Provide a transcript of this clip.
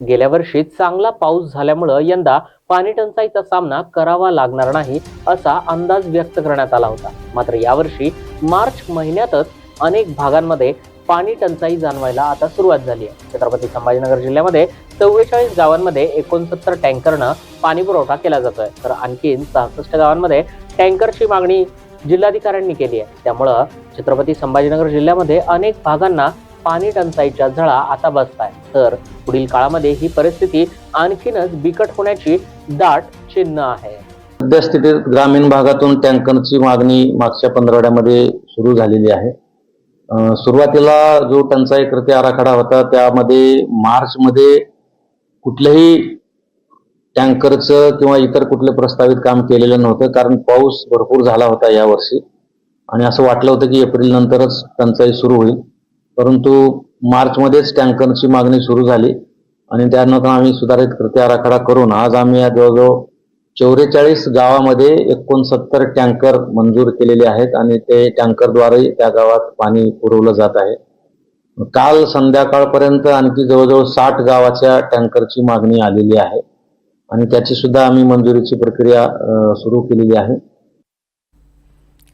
गेल्या वर्षी चांगला पाऊस झाल्यामुळं यंदा पाणी टंचाईचा सामना करावा लागणार नाही असा अंदाज व्यक्त करण्यात आला होता. मात्र यावर्षी मार्च महिन्यातच अनेक भागांमध्ये पाणी टंचाई जाणवायला आता सुरुवात झाली आहे. छत्रपती संभाजीनगर जिल्ह्यामध्ये चव्वेचाळीस गावांमध्ये एकोणसत्तर टँकरनं पाणी पुरवठा केला जातोय. तर आणखीन सहासष्ट गावांमध्ये टँकरची मागणी जिल्हाधिकाऱ्यांनी केली आहे. त्यामुळं छत्रपती संभाजीनगर जिल्ह्यामध्ये अनेक भागांना पाणी टंचाईच्या झळा आता बसत तर पुढील काळामध्ये ही परिस्थिती आणखीनच बिकट होण्याची दाट चिन्ह आहे. सद्यस्थितीत ग्रामीण भागातून टँकरची मागणी मागच्या पंधरवड्यामध्ये सुरू झालेली आहे. सुरुवातीला जो टंचाई कृती आराखडा होता त्यामध्ये मार्चमध्ये कुठलंही टँकरचं किंवा इतर कुठलं प्रस्तावित काम केलेलं नव्हतं कारण पाऊस भरपूर झाला होता यावर्षी. आणि असं वाटलं होतं की एप्रिल नंतरच टंचाई सुरू होईल. परंतु मार्चमध्येच टँकरची मागणी सुरू झाली आणि त्यानंतर आम्ही सुधारित कृती आराखडा करून आज आम्ही या जवळजवळ चौवेचाळीस गावामध्ये एकोणसत्तर टँकर मंजूर केलेले आहेत आणि ते टँकरद्वारे त्या गावात पाणी पुरवलं जात आहे. काल संध्याकाळपर्यंत आणखी जवळजवळ साठ गावाच्या टँकरची मागणी आलेली आहे आणि त्याची सुद्धा आम्ही मंजुरीची प्रक्रिया सुरू केलेली आहे.